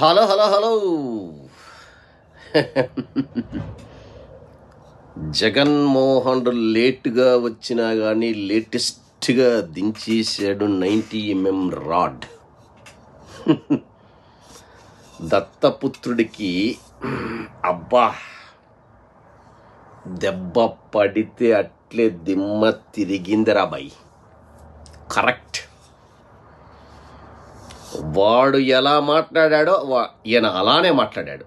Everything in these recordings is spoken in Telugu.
Hello hello hello. జగన్మోహన్ లేట్గా వచ్చినా కానీ లేటెస్ట్గా దించేశాడు నైంటీ ఎంఎం రాడ్. దత్తపుత్రుడికి అబ్బా దెబ్బ పడితే అట్లే దిమ్మ తిరిగిందిరా బాయ్. కరెక్ట్. వాడు ఎలా మాట్లాడాడో వా- ఈయన అలానే మాట్లాడాడు.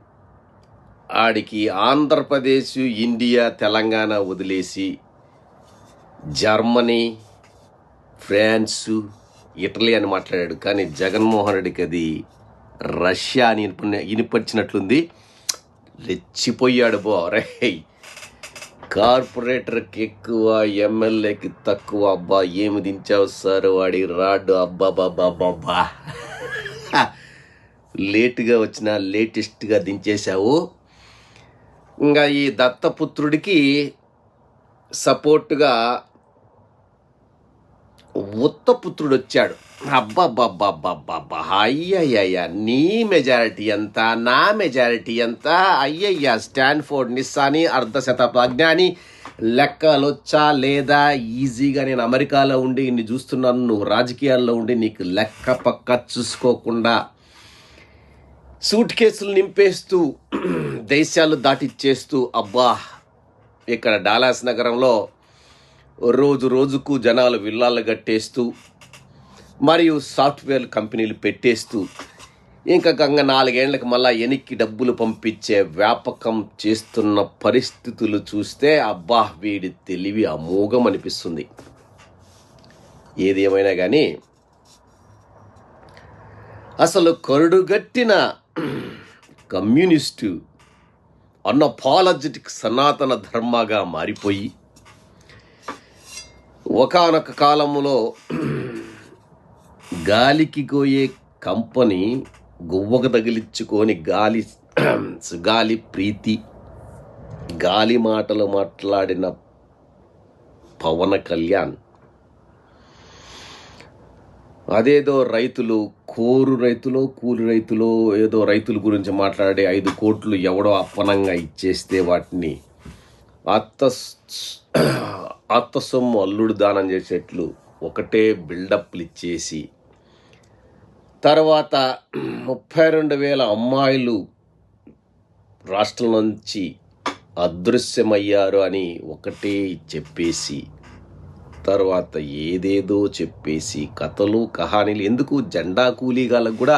ఆడికి ఆంధ్రప్రదేశ్ ఇండియా తెలంగాణ వదిలేసి జర్మనీ ఫ్రాన్సు ఇటలీ అని మాట్లాడాడు. కానీ జగన్మోహన్ రెడ్డికి అది రష్యా అని ఇనిపించినట్లుంది రెచ్చిపోయాడు బో రే కార్పొరేటర్కి ఎక్కువ ఎమ్మెల్యేకి తక్కువ అబ్బా ఏమి దించావు సార్ వాడి రాడ్డు అబ్బా బాబా బాబా లేటుగా వచ్చిన లేటెస్ట్గా దించేశావు. ఇంకా ఈ దత్తపుత్రుడికి సపోర్ట్గా ఉత్తపుత్రుడు వచ్చాడు అబ్బబ్బబ్బబ్బబ్బబ్బా అయ్యయ్యా నీ మెజారిటీ ఎంత నా మెజారిటీ ఎంత? అయ్యయ్య స్టాన్ఫోర్డ్ నిస్సాని అర్ధ శతాబ్దాజ్ఞాని లెక్కలొచ్చా లేదా? ఈజీగా నేను అమెరికాలో ఉండి ఇన్ని చూస్తున్నాను నువ్వు రాజకీయాల్లో ఉండి నీకు లెక్క పక్క చూసుకోకుండా సూట్ కేసులు నింపేస్తూ దేశాలు దాటిచ్చేస్తూ అబ్బా! ఇక్కడ డాలాస్ నగరంలో రోజు రోజుకు జనాలు విల్లాలు కట్టేస్తూ మరియు సాఫ్ట్వేర్ కంపెనీలు పెట్టేస్తూ ఇంకా గంగ నాలుగేళ్ళకు మళ్ళా ఎనికి డబ్బులు పంపించే వ్యాపకం చేస్తున్న పరిస్థితులు చూస్తే అబ్బా వీడి తెలివి అమోఘం అనిపిస్తుంది. ఏది ఏమైనా కానీ అసలు కరుడుగట్టిన కమ్యూనిస్టు అన్నపాలజెటిక్ సనాతన ధర్మగా మారిపోయి ఒకానొక కాలంలో గాలికి కోయే కంపెనీ గువ్వకు తగిలించుకొని గాలి గాలి ప్రీతి గాలి మాటలు మాట్లాడిన పవన కళ్యాణ్. అదేదో రైతులు కోరు రైతులో కూలి రైతులో ఏదో రైతుల గురించి మాట్లాడే ఐదు కోట్లు ఎవడో అప్పనంగా ఇచ్చేస్తే వాటిని అత్త అత్త సొమ్ము అల్లుడు దానం చేసేట్లు ఒకటే బిల్డప్లు ఇచ్చేసి తర్వాత ముప్పై రెండు వేల అమ్మాయిలు రాష్ట్రం నుంచి అదృశ్యమయ్యారు అని ఒకటే చెప్పేసి తర్వాత ఏదేదో చెప్పేసి కథలు కహానీలు ఎందుకు జెండా కూలీగాళ్ళకు కూడా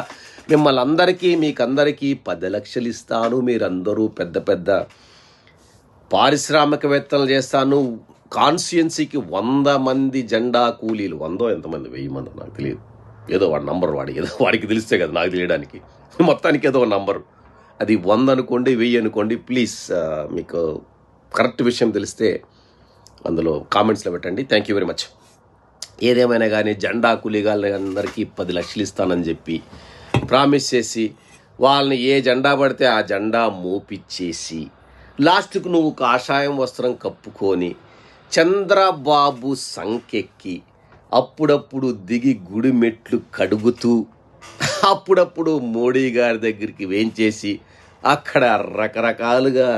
మిమ్మల్ని అందరికీ మీకందరికీ పది లక్షలు ఇస్తాను మీరందరూ పెద్ద పెద్ద పారిశ్రామికవేత్తలు చేస్తాను కాన్స్టిట్యున్సీకి వంద మంది జెండా కూలీలు వందో ఎంతమంది వెయ్యి మంది నాకు తెలియదు. ఏదో వాడి నంబర్ వాడి ఏదో వాడికి తెలిస్తే కదా నాకు తెలియడానికి. మొత్తానికి ఏదో నంబరు అది వంద అనుకోండి వెయ్యి అనుకోండి ప్లీజ్ మీకు కరెక్ట్ విషయం తెలిస్తే అందులో కామెంట్స్లో పెట్టండి. థ్యాంక్ యూ వెరీ మచ్ ఏదేమైనా కానీ జెండా కూలీగాళ్ళందరికీ పది లక్షలు ఇస్తానని చెప్పి ప్రామిస్ చేసి వాళ్ళని ఏ జెండా పడితే ఆ జెండా మోపిచ్చేసి లాస్ట్కు నువ్వు కాషాయం వస్త్రం కప్పుకొని చంద్రబాబు సంకెక్కి అప్పుడప్పుడు దిగి గుడి మెట్లు కడుగుతూ అప్పుడప్పుడు మోడీ గారి దగ్గరికి వేంచేసి అక్కడ రకరకాలుగా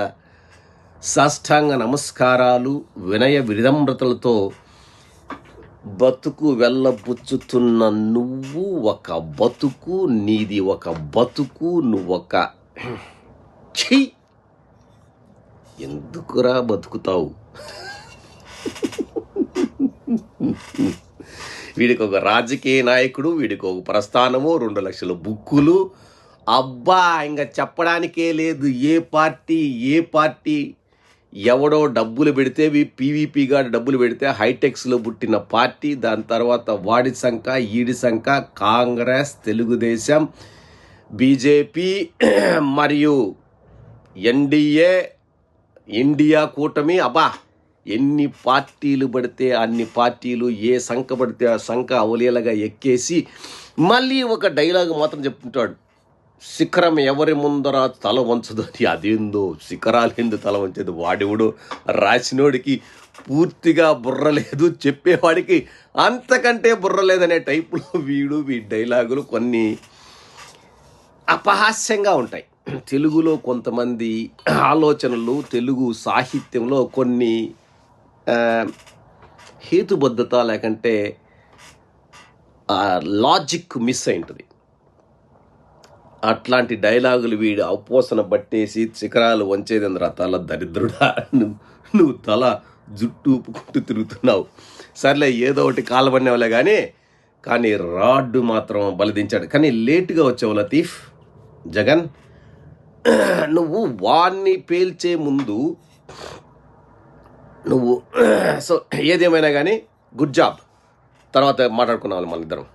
సాష్టాంగ నమస్కారాలు వినయ వినమ్రతలతో బతుకు వెళ్ళబుచ్చుతున్న నువ్వు ఒక బతుకు నీది ఒక బతుకు నువ్వొక చెయ్యి ఎందుకురా బతుకుతావు? వీడికి ఒక రాజకీయ నాయకుడు వీడికి ఒక ప్రస్థానము రెండు లక్షల బుక్కులు. అబ్బా ఇంకా చెప్పడానికే లేదు. ఏ పార్టీ ఏ పార్టీ ఎవడో డబ్బులు పెడితే పీవీపీ గారు డబ్బులు పెడితే హైటెక్స్లో పుట్టిన పార్టీ దాని తర్వాత వాడి సంఖ ఈడి సంఖ కాంగ్రెస్ తెలుగుదేశం బీజేపీ మరియు ఎన్డీఏ ఇండియా కూటమి. అబ్బా! ఎన్ని పార్టీలు పడితే అన్ని పార్టీలు ఏ సంఖ పడితే ఆ సంఖ అవలీలగా ఎక్కేసి మళ్ళీ ఒక డైలాగ్ మాత్రం చెప్తుంటాడు. శిఖరం ఎవరి ముందర తల వంచదు అని. అదేందో శిఖరాలేందు తల వంచేది? వాడెవడో రాసినోడికి పూర్తిగా బుర్ర లేదు చెప్పేవాడికి అంతకంటే బుర్ర లేదనే టైపులో వీడు వీ డైలాగులు కొన్ని అపహాస్యంగా ఉంటాయి. తెలుగులో కొంతమంది ఆలోచనలు తెలుగు సాహిత్యంలో కొన్ని హేతుబద్ధత లేకంటే లాజిక్ మిస్ అయింటుంది. అట్లాంటి డైలాగులు వీడు అపోసన పట్టేసి శిఖరాలు వంచేదేంద్రా తల దరిద్రుడా? నువ్వు నువ్వు తల జుట్టు ఊపుకుంటూ తిరుగుతున్నావు. సర్లే ఏదో ఒకటి కాలబడినవలే కానీ కానీ రాడ్డు మాత్రం బలదించాడు. కానీ లేటుగా వచ్చావు లతీఫ్. జగన్ నువ్వు వాణ్ణి పేల్చే ముందు నువ్వు సో ఏదేమైనా కానీ గుడ్ జాబ్ తర్వాత మాట్లాడుకున్నాం మన ఇద్దరం.